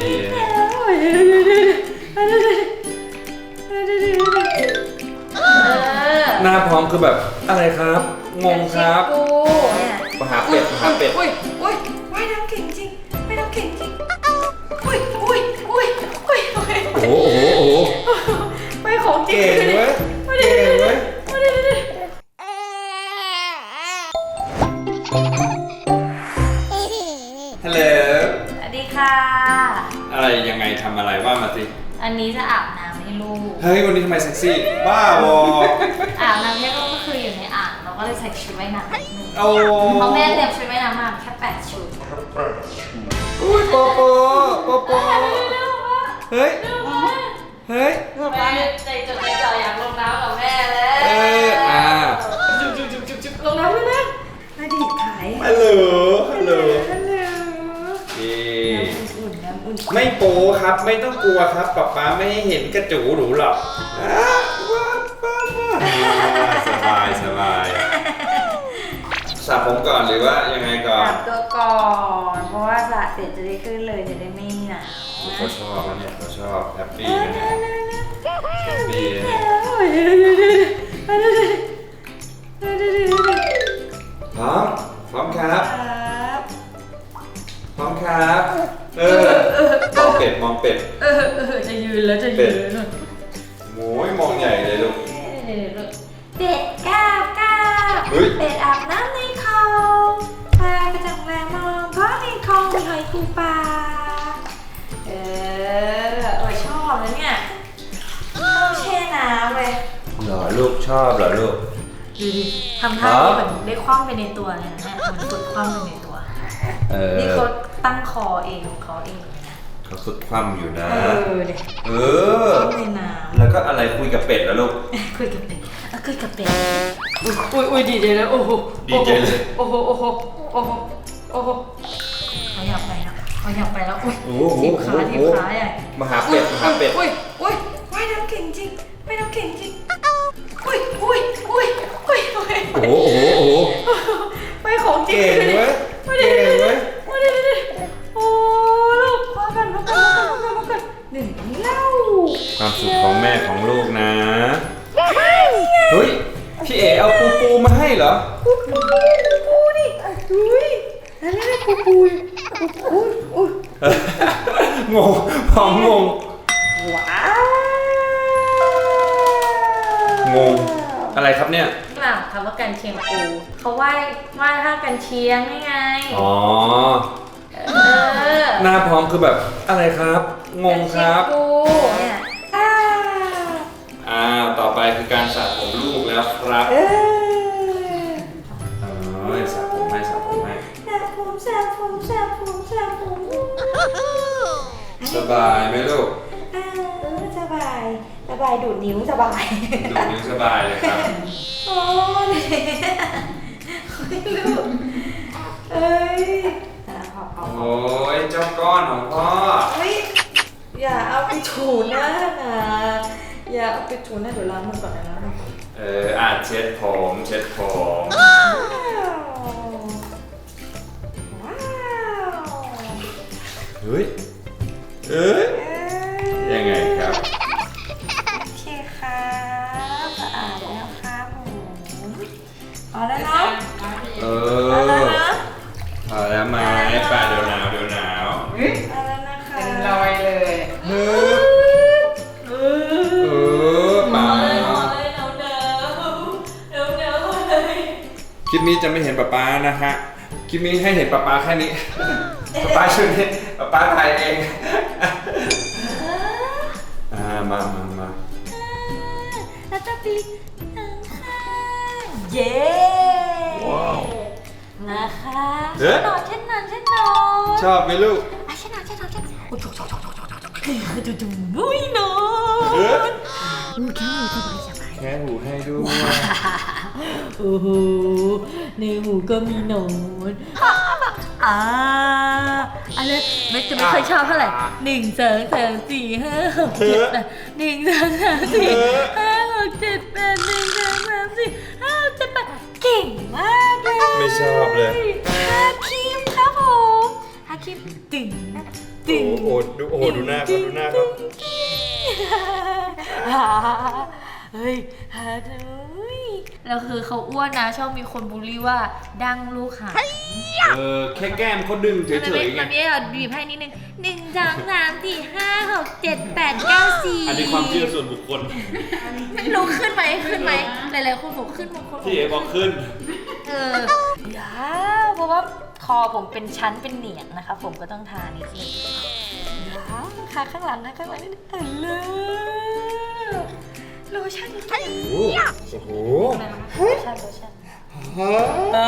ปี้เออหน้าพร้อมคือแบบอะไรครับ งงครับกูเนี่ยมาหาเป็ดมาหาเป็ดอุ้ยอุ้ยว่ายน้ำเก่งจริงว่ายน้ำเก่งจริงอุ้ยอุ้ยอุ้ยอุ้ยอุ้ยโอ้โหโอ้โหโอ้โหไปของจริงเก่งเว้ยมาดิเก่งเว้ยมาดิมาดิฮัลโหลสวัสดีค่ะ อะไรยังไงทำอะไรว่ามาสิอันนี้จะอาบน้ำให้ลูก เฮ้ยวันนี้ทำไมเซ็กซี่ บ้าบออาบน้ำให้ลูกก็คืออยู่ในอ่างเราก็เลยใส่ชุดว่ายน้ำนิดนึงโอ้เพราะแม่เตรียมชุดว่ายน้ำมาแค่แปดชุดอุ้ยโปโปโปโปเฮ้ยเฮ้ยแม่ใจจดใจจ่ออยากลงน้ำกับแม่เลยเอออ่าจุ๊บจุ๊บจุ๊บจุ๊บจุ๊บลงน้ำเลยนะมาดีดขายฮัลโหลฮัลโหลฮัลโหลนี่ อุ่นน้ำอุ่นไม่โปครับไม่ต้องกลัวครับป๊าป๊าไม่ให้เห็นกระจูหนูหรอกอ่าว้าวว้าวว้าวอ่าสบายสบายสระผมก่อนหรือว่ายังไงก่อนจับตัวก่อน เพราะว่าสระเสร็จจะได้ขึ้นเลยจะได้ไม่หนาวเขาชอบนะเนี่ยเขาชอบแฮปปี้นะเนี่ยแฮปปี้นะเนี่ยพร้อมพร้อมครับครับ พร้อมครับ เออมองเป็ดมองเป็ดเออเออจะยืนแล้วจะยืนแล้วโอ้ยมองใหญ่เลยลูก เป็ดก้าวก้าวเฮ้ย เป็ดอาบน้ำในคลองปลากระจังแรงมองเพราะในคลองมีหอยปูปลาเออเออชอบนะเนี่ยชอบแช่น้ำเลยเหรอลูกชอบเหรอลูก ดูดิทำท่าเหมือนได้คว่ำไปในตัวเลยนะเนี่ยเหมือนฝึกคว่ำไปในตัว เออ นี่เขา ตั้งคอเองของเขาเองเลยนะเขาฝึกคว่ำอยู่นะ เออเด็กเออคว่ำในน้แล้วก็อะไรคุยกับเป็ดแล้วลูกำคุยกับเป็ดอะคุยกับเป็ดอุ้ยอุ้ยอุ้ยดีใจเลยโอ้โหดีใจเลย โอ้โหโอ้โหโอ้โหโอ้โหเขาอยากไปแล้วเขาอยากไปแล้วอุ้ยโอ้โหทีบขาทีบขาใหญ่มาหาเป็ดมาหาเป็ด อุ้ยอุ้ยว่ายน้ำเก่งจริงว่ายน้ำเก่งจริงอุ้ยอุ้ยอุ้ยอุ้ยอุ้ยโอ้โหโอ้โหไปของจริงเก่งเว้ยมาดิเก่ง นั่นปูปูอุ้ยอุ้ยงงพร้อมงง ว้าวงง อะไรครับเนี่ยกล่าวคำว่ากันเชียงปูเขาไหว้ไหว้ท่ากันเชียงนี่ไง อ๋อ เออหน้าพร้อมคือแบบอะไรครับ งงครับ กันเชียปูเนี่ยอ้าวอ่า ต่อไปคือการสระผมลูกแล้วครับ เออ สระผมสระผมสระผมสบายไหมลูกเออสบาย สบายดูดนิ้วสบาย ดูนิ้วสบายเลยครับ โอ้ยไม่รู้เอ้ยอะพอพอพอโอ้ยเจ้าก้อนของพ่อ เฮ้ยอย่าเอาไปถูหน้านะอย่าเอาไปถูหน้าเดี๋ยวล้างมือก่อนนะล้างมือก่อนเอออาเช็ดผม เช็ดผม เฮ้ยเอ้ยเอ้ยังไงครับ โอเคครับสะอาดแล้วครับผมเอาแล้วเนาะเอเอาแล้วอนะพอแล้วไหมป่าเดี๋ยวหนาวเดี๋ยวหนาวเอาแล้วนะคะเป็นรอยเลยเฮ้ยเอเออป่าคลิปนี้จะไม่เห็นป๊าป๊านะฮะคลิปนี้ให้เห็นป๊าป๊าแค่นี้ ป๊าป๊าชุดนี้ป๊าป๊าถ่ายเองอ่ามามามาแล้วก็ปีข้างๆเย้นะคะเช็ดหนอนเช็ดหนอนเช็ดหนอนชอบไหมลูกอะเช็ดหนอนเช็ดหนอนเช็ดหนอนโอ้โหโชกโชกโชกโชกโชกจุ๊จุ๊บุ้ยหนอนเอออือแค่หนูสบายสบายแค่หูให้ด้วยโอ้โหในหูก็มีหนอน อ่าอะไรแม็กจะไม่ค่อยชอบเท่าไหร่หนึ่งสองสามสี่ห้าหกเจ็ดแปดหนึ่งสองสามสี่ห้าหกเจ็ดแปดหนึ่งสองสามสี่ห้าหกเจ็ดแปดเก่งมากเลยไม่ชอบเลยฮาคิมครับผมฮฮาคิมตึงโอ้โหดูโอ้โหดูหน้าเขาดูหน้าเขาเฮ้ยฮาเฮ้ย แล้วคือเขาอ้วนนะชอบมีคนบูลลี่ว่าดังลูกหางเออแค่แก้มเขาดึงเฉมันไม่ยๆไง มันไม่เอาบีบให้นิดนึงหนึ่งสองสามสี่ห้าหกเจ็ดแปดเก้าสี่อันนี้ความเชื่อส่วนบุคคลไม่รู้ขึ้นไหมขึ้นไหมหลายๆคนบอกขึ้นบางคนบอกที่เอบอกขึ้น เออยาวเพราะว่าคอผมเป็นชั้นเป็นเหนียงนะคะ ผมก็ต้องทานิดนึงยาวค่ะข้างหลังนะข้างหลังนิดนึงเออเลย โลชั่นโลชั่นโอ้โหโลชั่นโลชั่นฮะเอ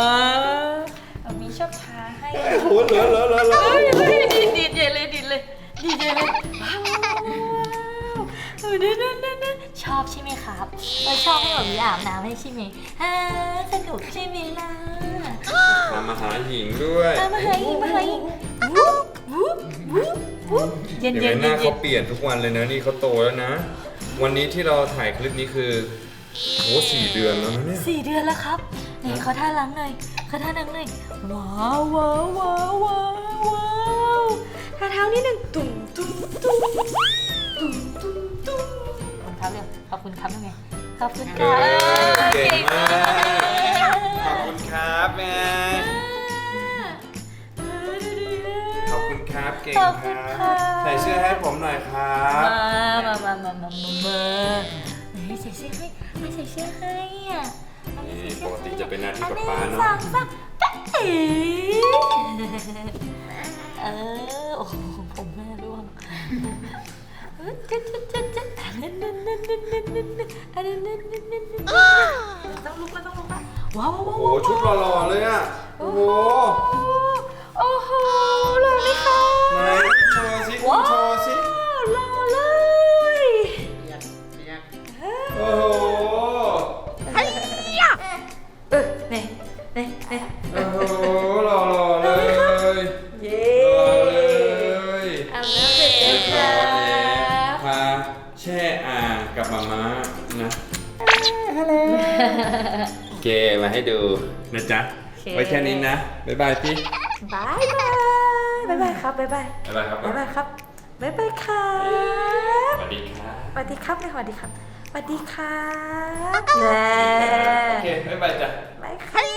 อเอามีชอบทาให้โอ้โหเหลือเหลือเหลือเหลือเฮ้ยเฮ้ยดีดดีดใหญ่เลยดีดเลยดีดใหญ่เลยว้าวเออนั่นนั่นนั่นนั่นชอบใช่ไหมครับเออชอบให้แบบมีอาบน้ำให้ใช่ไหมฮ่าสนุกใช่ไหมล่ะทำมาหาหญิงด้วยเอามาให้มาให้วุ๊บวุ๊บวุ๊บวุ๊บเย็นเดี๋ยวเย็นหน้าเย็เขานเปลี่ยนทุกวันเลยนะนี่เขาโตแล้วนะ วันนี้ที่เราถ่ายคลิปนี้คือโหสี่เดือนแล้วนะเนี่ยสี่เดือนแล้วครับไหนขอท่าล้างหน่อยขอท่าล้างหน่อยว้าวว้าวว้าวว้าวว้าวท่าเท้านิดหนึ่งตุ้มตุ้มตุ้มตุ้มตุ้มตุ้มขอบคุณครับเร็วขอบคุณครับยังไงขอบคุณคเอรับอเก่งมาก เก่งขอบคคุณรับค่ะ ใส่เสื้อให้ผมหน่อยครับมามามามามามามาไหนใส่เสื้อให้มาใส่เสื้อให้อะนี่ปกติจะเป็นหน้าที่กับอัป้าหนึ่งเนาะสองสามจ๊ะเอ๋เออโอ้โหผมแม่ร่วงเออจ๊ะจ๊ะจ๊ะจ๊ะอันนั้นนั่นนั่นนั่นนั่นนั่นนั่นอันนั้นนั่นนั่นนั่นนั่นต้องลุกแล้วต้องลุกแล้วว้าวว้าวโอ้ว้าวโหชุดหล่อๆเลยอะโอ้โหโอ้โหหล่อไหมคะไหน โชว์สิคุณว้าวโชว์สิหล่อเลย โอ้โห เออเนี่ยเนี่ยเนี่ยโอ้โหหล่อๆเลยเย้หล่อเลยอาบน้ำเสร็จเรีแล้ยวบคร้รัอยแล้วบพาแช่อ่างกับมาม่านะเกมาให้ดูนะจ๊ะ ไว้แค่นี้นะ บ๊ายบายพี่ บายบายบายบายครับบายบายบ๊ายบายครับ บายบายครับบายบายครับสวัสดีครับสวัสดีครับเลยสวัสดีครับสวัสดีครับแน่โอเคบ๊ายบายจ้ะ บายครับ